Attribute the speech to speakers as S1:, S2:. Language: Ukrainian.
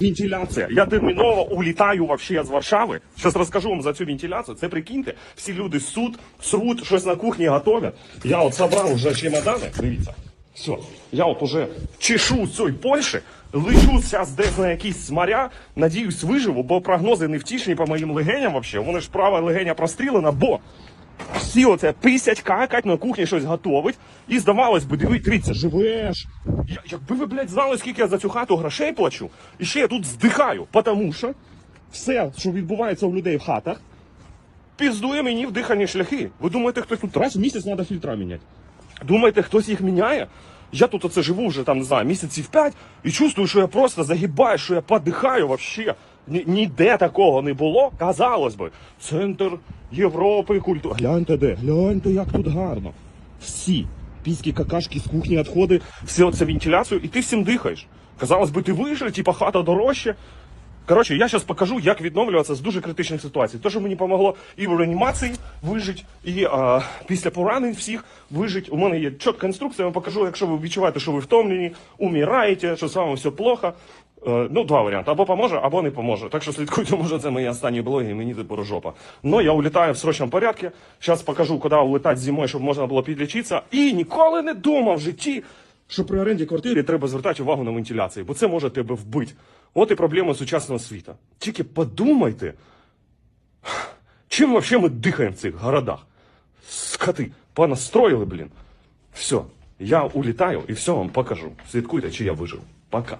S1: Вентиляція. Я терміново улітаю вообще з Варшави. Зараз розкажу вам за цю вентиляцію. Це прикиньте, всі люди суд, срут, щось на кухні готовлять. Я от собрав вже чемодани. Дивіться. Все. Я от уже чешу цієї Польщі, лечу зараз десь на якісь моря, надіюсь, виживу, бо прогнози не втішні по моїм легеням вообще. Вони ж права легеня прострілена, бо всі оце писять, какать, на кухні щось готовить. І здавалось би, диви, дивіться, живеш. Я- Якби ви, блядь, знали, скільки я за цю хату грошей плачу, і ще я тут здихаю, тому що все, що відбувається у людей в хатах, піздує мені в дихальні шляхи. Ви думаєте, хтось тут раз в місяць треба фільтра міняти? Думаєте, хтось їх міняє? Я тут оце живу вже там, не знаю, місяців п'ять і чувствую, що я просто загибаю, що я подихаю вообще. Ні, ніде такого не було. Казалось би, центр Європи, культури. Гляньте де, гляньте, як тут гарно. Всі піські какашки з кухні, відходи, все оце вентиляцію, і ти всім дихаєш. Казалось би, ти вижив, типа хата дорожче. Коротше, я зараз покажу, як відновлюватися з дуже критичних ситуацій. Те, що мені допомогло і в реанімації вижити, і а, після поранень всіх вижити. У мене є чітка інструкція, я вам покажу, якщо ви відчуваєте, що ви втомлені, умираєте, що з вами все плохо. Е, ну, два варіанти. Або поможе, або не поможе. Так що слідкуйте, може, це мої останні блоги, і мені тепер жопа. Но я улітаю в срочному порядку. Зараз покажу, куди улетати зимою, щоб можна було підлічитися. І ніколи не думав в житті, що при оренді квартири треба звертати увагу на вентиляцію, бо це може тебе вбити. От і проблема сучасного світу. Тільки подумайте, чим вообще ми дихаємо в цих городах? Скоти, понастроїли, блін. Все, я улітаю і все вам покажу. Слідкуйте, чи я вижив. Пока.